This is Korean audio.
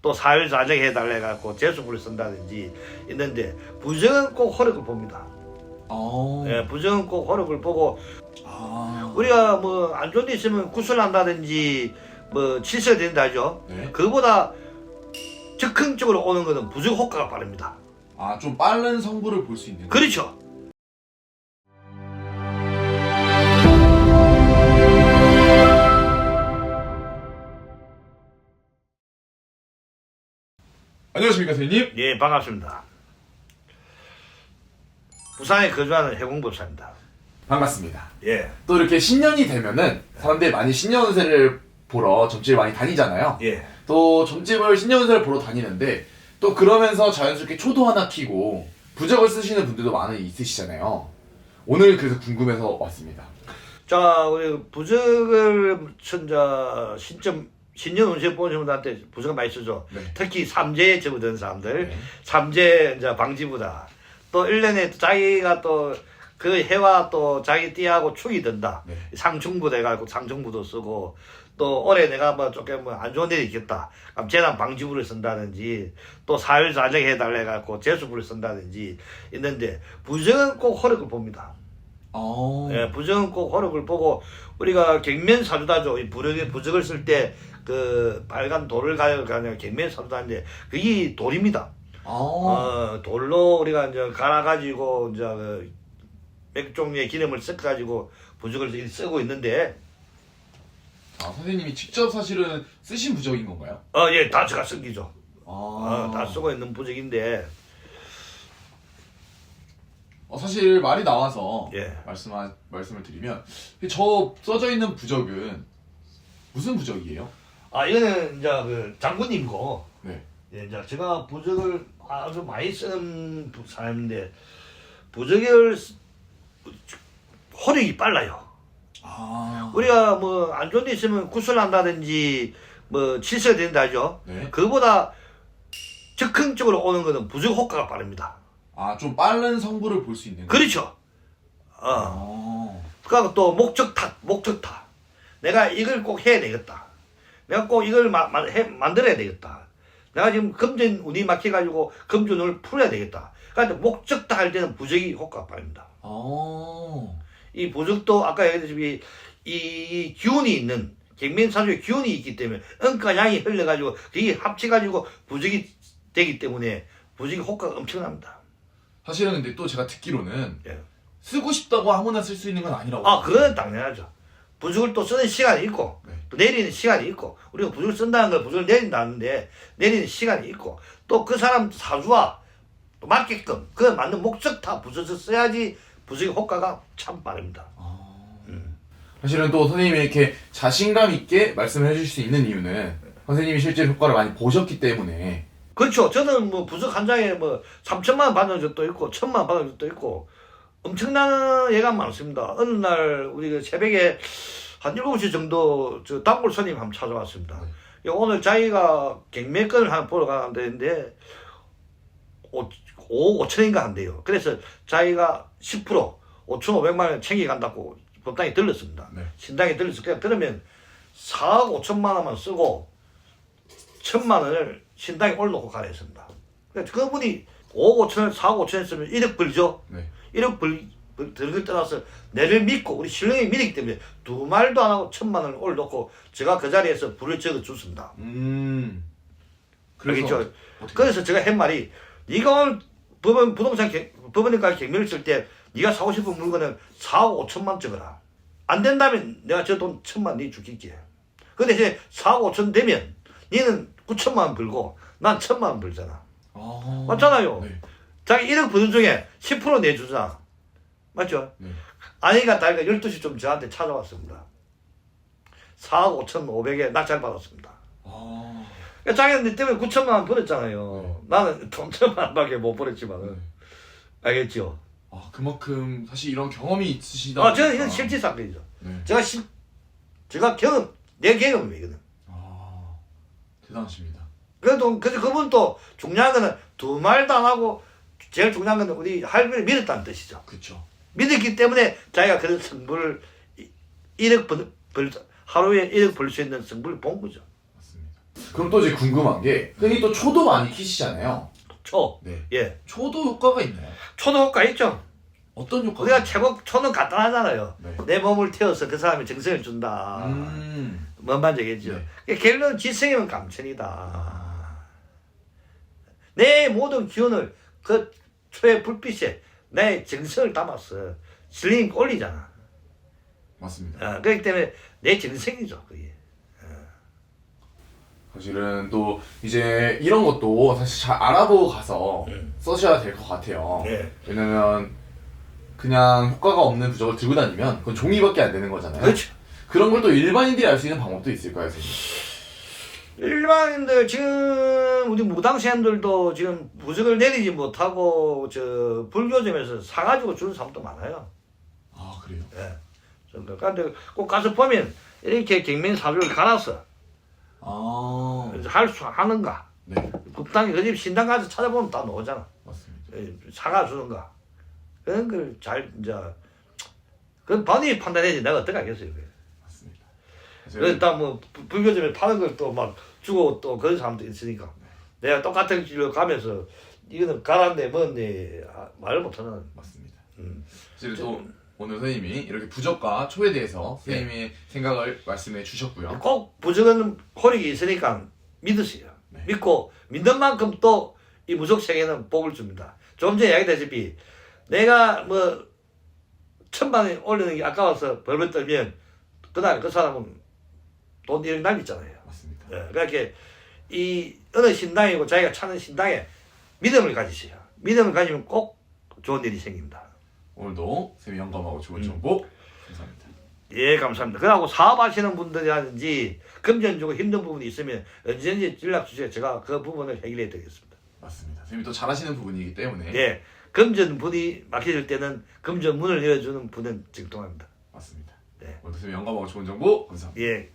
또 사회자정 해달래갖고 재수부를 쓴다든지 있는데 부정은 꼭 허력을 봅니다. 어. 예, 부정은 꼭 허력을 보고 아. 우리가 뭐 안 좋은 데 있으면 구술한다든지 뭐 칠세가 된다 하죠. 네. 그보다 적극적으로 오는 것은 부정 효과가 빠릅니다. 아, 좀 빠른 성부를 볼 수 있는. 그렇죠. 안녕하십니까, 선생님? 예, 반갑습니다. 부산에 거주하는 해공법사입니다. 반갑습니다. 예, 또 이렇게 신년이 되면은 사람들이 많이 신년 운세를 보러 점집을 많이 다니잖아요. 예. 또 점집을 신년 운세를 보러 다니는데 또 그러면서 자연스럽게 초도 하나 키고 부적을 쓰시는 분들도 많이 있으시잖아요. 오늘 그래서 궁금해서 왔습니다. 자, 우리 부적을 천자 신점 신년 운세 보는 분한테 부적을 많이 쓰죠. 네. 특히 삼재에 접어든 사람들, 네. 삼재 이제 방지부다. 또 1년에 자기가 또 그 해와 또 자기 띠하고 축이 든다. 네. 상충부 돼가지고 상충부도 쓰고 또 올해 내가 뭐 조금 뭐안 좋은 일이 있겠다. 그럼 재난 방지부를 쓴다든지 또 사회 자정 해달래 갖고 재수부를 쓴다든지 있는데 부정은 꼭 허력을 봅니다. 어. 예, 부정은 꼭 허력을 보고 우리가 갱면 사주다죠. 이 부적에 부적을 쓸 때 그 빨간 돌을 가요 가냐 갱면 사주다인데 그게 돌입니다. 어. 어, 돌로 우리가 이제 갈아가지고 이제 그몇 종류의 기름을 섞어가지고 부적을 쓰고 있는데 아, 선생님이 직접 사실은 쓰신 부적인 건가요? 어, 예, 다 제가 쓴 기죠. 아. 어, 다 쓰고 있는 부적인데 어, 사실 말이 나와서 예. 말씀 말씀을 드리면 저 써져 있는 부적은 무슨 부적이에요? 아 이거는 이제 그 장군님고 네. 예, 이제 제가 부적을 아주 많이 쓰는 부- 사람인데 부적을 쓰- 호력이 빨라요. 아. 우리가 뭐 안 좋은 데 있으면 구슬한다든지 뭐 칠세가 된다 하죠. 네. 그보다 적극적으로 오는 것은 부적 효과가 빠릅니다. 아, 좀 빠른 성부를 볼 수 있는 거. 그렇죠. 어. 아. 그리고 또 목적탑, 목적탑. 내가 이걸 꼭 해야 되겠다. 내가 꼭 이걸 마, 마- 해, 만들어야 되겠다. 내가 지금 금전 운이 막혀가지고 금전을 풀어야 되겠다. 그러니까 목적탑 할 때는 부적이 효과가 빠릅니다. 아. 이 부적도 아까 얘기했듯이 이, 이 기운이 있는 갱면사주에 기운이 있기 때문에 은가 양이 흘러가지고 그게 합쳐가지고 부적이 되기 때문에 부적이 효과가 엄청납니다. 사실은 근데 또 제가 듣기로는 예. 쓰고 싶다고 아무나 쓸 수 있는 건 아니라고. 아, 그거는 당연하죠. 부적을 또 쓰는 시간이 있고, 네. 또 내리는 시간이 있고, 우리가 부적을 쓴다는 걸 부적을 내린다는데, 내리는 시간이 있고, 또 그 사람 사주와 또 맞게끔, 그 맞는 목적타 부적을 써야지 부적의 효과가 참 빠릅니다. 아. 음. 사실은 또 선생님이 이렇게 자신감 있게 말씀을 해주실 수 있는 이유는 선생님이 실제 효과를 많이 보셨기 때문에 그렇죠. 저는 뭐 부적 한 장에 뭐 3천만 원 받은 적도 있고, 천만 원 받은 적도 있고, 엄청난 예가 많습니다. 어느 날 우리 그 새벽에 한 7시 정도 저 단골 손님 한번 찾아왔습니다. 네. 오늘 자기가 갱매권을 하나 보러 가는데 5, 5, 5천인가 한대요. 그래서 자기가 10% 5,500만 원 챙겨간다고 법당에 들렀습니다. 네. 신당에 들렸어. 그냥 그러면 4억 5천만 원만 쓰고 천만 원을 신당에 올려놓고 가라 했습니다. 그러니까 그분이 5억 5천을 4억 5천 했으면 1억 벌죠. 네. 1억 벌, 벌 들을 떠나서 내를 믿고 우리 신령이 믿기 때문에 두 말도 안 하고 천만 원을 올려놓고 제가 그 자리에서 불을 적어 줬습니다. 음. 그렇죠. 그래서 제가 한 말이 네가 오늘 법원 부동산 개, 법원에가 경매를 쓸 때 네가 사고 싶은 물건은 4억 5천만 적어라. 안 된다면 내가 저 돈 천만 네 줄게. 근데 이제 4억 5천 되면 너는 9천만 원 벌고 난 천만 원 벌잖아. 아. 맞잖아요. 네. 자기 1억 버는 중에 10% 내주잖아. 맞죠? 네. 아니가 다이가 12시 좀 저한테 찾아왔습니다. 4억 5천 5백에 낙찰 받았습니다. 아. 그러니까 자기는 내 때문에 9천만 원 벌었잖아요. 나는 돈 천만 원밖에 못 벌었지만은. 네. 알겠죠? 아, 그만큼 사실 이런 경험이 있으시다. 아, 저는. 이건 실제 사건이죠. 네. 제가 실, 제가 경험, 내 경험이거든. 아. 대단하십니다. 그래도, 그래서 그분 또 중요한 거는 두 말도 안 하고 제일 중요한 거는 우리 할머니를 믿었다는 뜻이죠. 그렇죠. 믿었기 때문에 자기가 그런 성부를 이- 1억 벌, 벌, 하루에 1억 벌 수 있는 성부를 본 거죠. 맞습니다. 그럼 또 이제 궁금한 게 흔히 또 초도 많이 키시잖아요. 초. 네. 예. 초도 효과가 있나요? 초도 효과 있죠. 어떤 효과가? 우리가 최고 초는 간단하잖아요. 네. 내 몸을 태워서 그 사람이 정성을 준다. 음. 알겠죠. 네. 결론 지성이면 감천이다. 아. 내 모든 기운을 그 초의 불빛에 내 정성을 담았어. 슬링 올리잖아. 맞습니다. 어, 그렇기 때문에 내 정성이죠. 그게. 사실은 또 이제 이런 것도 사실 잘 알아보고 가서 음. 써셔야 될 것 같아요. 예. 왜냐면 그냥 효과가 없는 부적을 들고 다니면 그건 종이밖에 안 되는 거잖아요. 그렇죠. 그런 걸 또 일반인들이 알 수 있는 방법도 있을까요, 선생님? 일반인들 지금 우리 무당생들도 지금 부적을 내리지 못하고 저 불교점에서 사가지고 주는 사람도 많아요. 아 그래요? 예. 그런데 꼭 가서 보면 이렇게 경면 사주를 갈아서 아할수 하는가. 네, 국당이 그집 신당 가서 찾아보면 다 나오잖아. 맞습니다. 예, 사가 주는가. 그런 걸 잘 이제 그건 본인이 판단해야지 내가 어떻게 하겠어요. 그게. 그래서 다뭐 불교점에 파는 걸 또 막 주고 또 그런 사람도 있으니까 내가 똑같은 길로 가면서 이거는 가란데 뭔데 아, 말을 못하는 맞습니다. 음. 사실 또 오늘 선생님이 이렇게 부적과 초에 대해서 선생님의 생각을 말씀해 주셨고요. 꼭 부적은 호력이 있으니까 믿으세요 네. 믿고 믿는 만큼 또 이 무속 세계는 복을 줍니다 좀 전에 이야기했다시피 내가 뭐 천만 원 올리는 게 아까워서 벌벌 떨면 그날 그 사람은 돈 1억 날리잖아요 맞습니다. 예, 그렇게 이 어느 신당이고 자기가 찾는 신당에 믿음을 가지세요. 믿음을 가지면 꼭 좋은 일이 생깁니다. 오늘도 선생님 영감하고 좋은 음. 정보 감사합니다. 예, 감사합니다. 그리고 사업하시는 분들이라든지 금전적으로 힘든 부분이 있으면 언제든지 연락 주세요. 제가 그 부분을 해결해 드리겠습니다. 맞습니다. 선생님이 또 잘하시는 부분이기 때문에 예, 금전 분이 막히실 때는 금전 문을 열어주는 분은 직통합니다. 맞습니다. 네. 오늘도 선생님 영감하고 좋은 정보 감사합니다. 예,